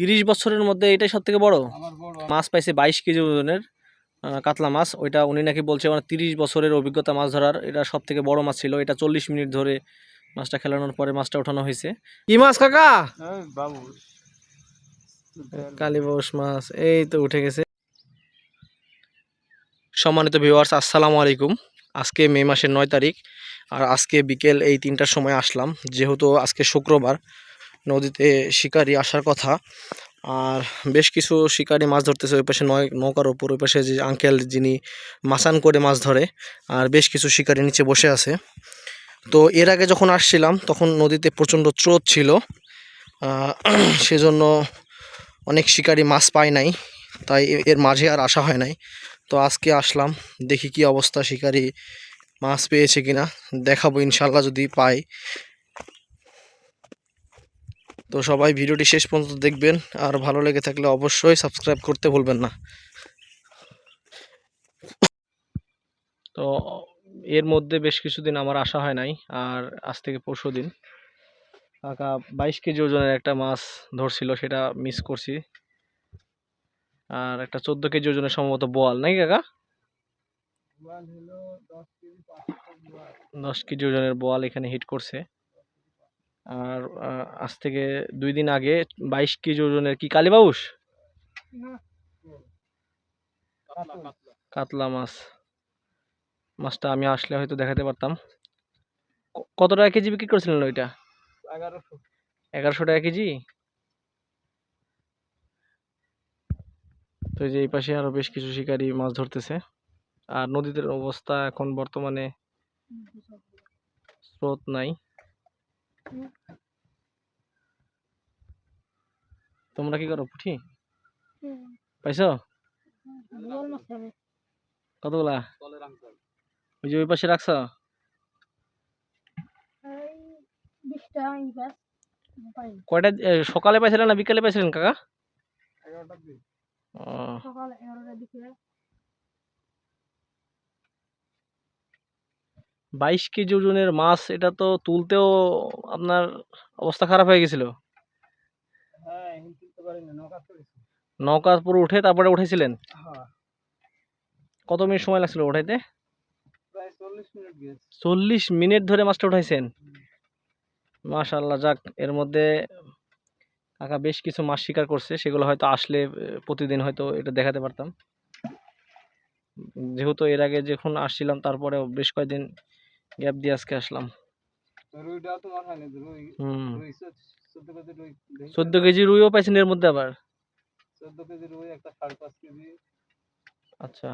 তিরিশ বছরের মধ্যে এটাই সব থেকে বড়। মাছ পাইছে বাইশ কেজি ওজনের কাতলা মাছ। ওইটা উনি নাকি বলছে মানে তিরিশ বছরের অভিজ্ঞতা মাছ ধরার। এটা সব থেকে বড় মাছ ছিল। এটা চল্লিশ মিনিট ধরে মাছটা খেলানোর পরে মাছটা ওঠানো হয়েছে। কি মাছ কাকা? কালীবাউস মাছ। এই তো উঠে গেছে। সম্মানিত ভিউয়ার্স আসসালামু আলাইকুম। আজকে মে মাসের নয় তারিখ। আর আজকে বিকেল এই তিনটার সময় আসলাম। যেহেতু আজকে শুক্রবার নদীতে শিকারি আসার কথা। আর বেশ কিছু শিকারি মাছ ধরতেছে ওই পাশে নয় নৌকার ওপর, ওই পাশে যে আঙ্কেল যিনি মাসান করে মাছ ধরে, আর বেশ কিছু শিকারি নিচে বসে আছে। তো এর আগে যখন আসছিলাম, তখন নদীতে প্রচণ্ড স্রোত ছিল। সেজন্য অনেক শিকারি মাছ পায় নাই, তাই এর মাঝে আর আসা হয় নাই। তো আজকে আসলাম, দেখি কি অবস্থা, শিকারি মাছ পেয়েছে কিনা, দেখাবো ইনশাল্লাহ যদি পাই। তো সবাই ভিডিওটি শেষ পর্যন্ত দেখবেন, আর ভালো লেগে থাকলে অবশ্যই সাবস্ক্রাইব করতে ভুলবেন না। তো এর মধ্যে বেশ কিছুদিন আমার আসা হয় নাই, আর আজ থেকে পরশু দিন। কাকা বাইশ কেজি ওজনের একটা মাছ ধরছিল, সেটা মিস করছি। আর একটা চোদ্দ কেজি ওজনের সম্ভবত বোয়াল, নাকি কাকা? দশ কেজি ওজনের বোয়াল এখানে হিট করছে। আর আজ থেকে দুই দিন আগে বাইশ কেজি ওজনের কি কালীবাউস কাতলা, মাছ। মাছটা আমি আসলে হয়তো দেখাতে পারতাম। কত টাকা কেজি বিক্রি করেছিলেন ওইটা? এগারোশো। এগারোশো টাকা কেজি? তো এই যে এই পাশে আরও বেশ কিছু শিকারি মাছ ধরতেছে। আর নদীতে অবস্থা এখন বর্তমানে স্রোত নাই। তোমরা কি করো পুঠি? পাইছো? কতগুলা? ওই যে ওই পাশে রাখছো? কয়টা সকালে পাইছিলেন না বিকালে পাইছিলেন কাকা? বাইশ কেজি ওজনের মাছ এটা তো তুলতেও আপনার অবস্থা খারাপ হয়ে গেছিল? হ্যাঁ তুলতে পারি না নৌকা পুরো উঠে তারপরে উঠেছিলেন? হ্যাঁ। কত মিনিট সময় লাগছিল উঠাইতে? চল্লিশ মিনিট ধরে মাছটা উঠাইছেন? মাশাল্লাহ যাক এর মধ্যে কাকা বেশ কিছু মাছ শিকার করছে সেগুলো হয়তো আসলে প্রতিদিন হয়তো এটা দেখাতে পারতাম। যেহেতু এর আগে যখন আসছিলাম তারপরে বেশ কয়েকদিন গ্যাপ দিয়ে আজকে আসলাম। চোদ্দ কেজি রুইও পাইছেন এর মধ্যে আবার? কেজি রুই একটা সাড়ে পাঁচ কেজি। আচ্ছা।